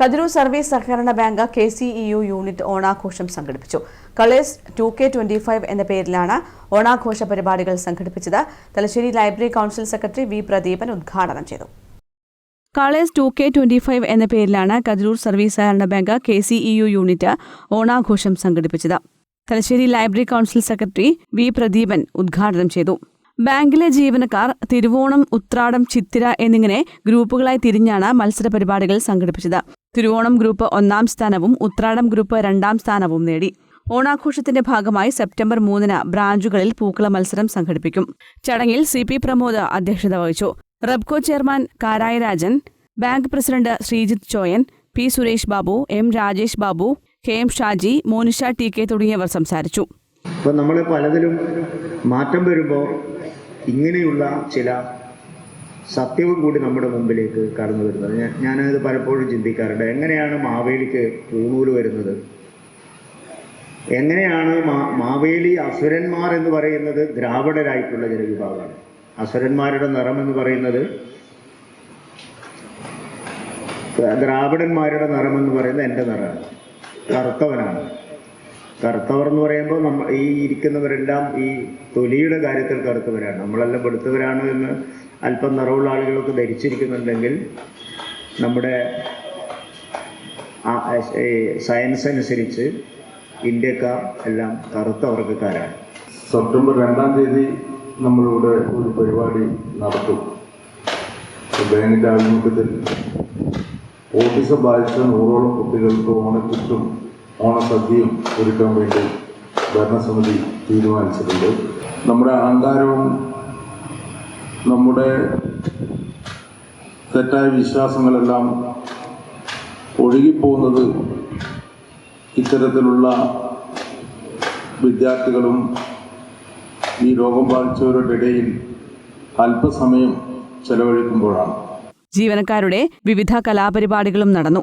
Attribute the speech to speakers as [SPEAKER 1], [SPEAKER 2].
[SPEAKER 1] Kathirur service സഹകരണ bank K C E U unit ഓണാഘോഷം സംഘടിപ്പിച്ചു. Colours two K twenty five എന്ന പേരിലാണ് ഓണാഘോഷ പരിപാടികൾ സംഘടിപ്പിച്ചത്. Thalassery library council secretary V Pradeepan ഉദ്ഘാടനം ചെയ്തു. Colours two K twenty five എന്ന പേരിലാണ് കതിരൂർ സർവീസ് സഹകരണ bank K C E U unit ഓണാഘോഷം സംഘടിപ്പിച്ചത്. Thalassery library council secretary V Pradeepan ഉദ്ഘാടനം ചെയ്തു. ബാങ്കിലെ ജീവനക്കാർ തിരുവോണം ഉത്രാടം ചിത്തിര എന്നിങ്ങനെ ഗ്രൂപ്പുകളായി തിരിഞ്ഞാണ് മത്സര പരിപാടികൾ സംഘടിപ്പിച്ചത്. തിരുവോണം ഗ്രൂപ്പ് ഒന്നാം സ്ഥാനവും ഉത്രാടം ഗ്രൂപ്പ് രണ്ടാം സ്ഥാനവും നേടി. ഓണാഘോഷത്തിന്റെ ഭാഗമായി സെപ്റ്റംബർ മൂന്നിന് ബ്രാഞ്ചുകളിൽ പൂക്കള മത്സരം സംഘടിപ്പിക്കും. ചടങ്ങിൽ സി പി പ്രമോദ് അധ്യക്ഷത വഹിച്ചു. Rubco chairman Karayi Rajan bank president Sreejith Choyan P Suresh Babu M Rajesh Babu K M Shaji Monisha T K തുടങ്ങിയവർ സംസാരിച്ചു.
[SPEAKER 2] അപ്പോൾ നമ്മൾ പലതിലും മാറ്റം വരുമ്പോൾ ഇങ്ങനെയുള്ള ചില സത്യവും കൂടി നമ്മുടെ മുമ്പിലേക്ക് കടന്നു വരുന്നത്. ഞാൻ ഞാനത് പലപ്പോഴും ചിന്തിക്കാറുണ്ട്. എങ്ങനെയാണ് മാവേലിക്ക് പൂണൂൽ വരുന്നത്? എങ്ങനെയാണ് മാവേലി അസുരന്മാർ എന്ന് പറയുന്നത് ദ്രാവിഡരായിട്ടുള്ള ജനവിഭാഗമാണ്. അസുരന്മാരുടെ നിറം എന്ന് പറയുന്നത് ദ്രാവിഡന്മാരുടെ നിറം എന്ന് പറയുന്നത് എന്റെ നിറമാണ്. കറുത്തവനാണ്. കറുത്തവർ എന്ന് പറയുമ്പോൾ നമ്മ ഈ ഇരിക്കുന്നവരെല്ലാം ഈ തൊലിയുടെ കാര്യത്തിൽ കറുത്തവരാണ്. നമ്മളെല്ലാം വെളുത്തവരാണ് എന്ന് അല്പം നിറവുള്ള ആളുകളൊക്കെ ധരിച്ചിരിക്കുന്നുണ്ടെങ്കിൽ നമ്മുടെ സയൻസ് അനുസരിച്ച് ഇന്ത്യക്കാർ എല്ലാം കറുത്ത വർഗക്കാരാണ്
[SPEAKER 3] സെപ്റ്റംബർ രണ്ടാം തീയതി നമ്മളിവിടെ ഒരു പരിപാടി നടത്തും. ബാങ്കിന്റെ ആഭിമുഖ്യത്തിൽ ഓട്ടിസം ബാധിച്ച നൂറോളം കുട്ടികൾക്ക് ഓണക്കിറ്റും ഓണസദ്യയും ഒരുക്കാൻ വേണ്ടി ഭരണസമിതി തീരുമാനിച്ചിട്ടുണ്ട്. നമ്മുടെ അഹങ്കാരവും നമ്മുടെ തെറ്റായ വിശ്വാസങ്ങളെല്ലാം ഒഴുകിപ്പോകുന്നത് ഇത്തരത്തിലുള്ള വിദ്യാർത്ഥികളും ഈ രോഗം ബാധിച്ചവരുടെ ഇടയിൽ അല്പസമയം ചെലവഴിക്കുമ്പോഴാണ്.
[SPEAKER 1] ജീവനക്കാരുടെ വിവിധ കലാപരിപാടികളും നടന്നു.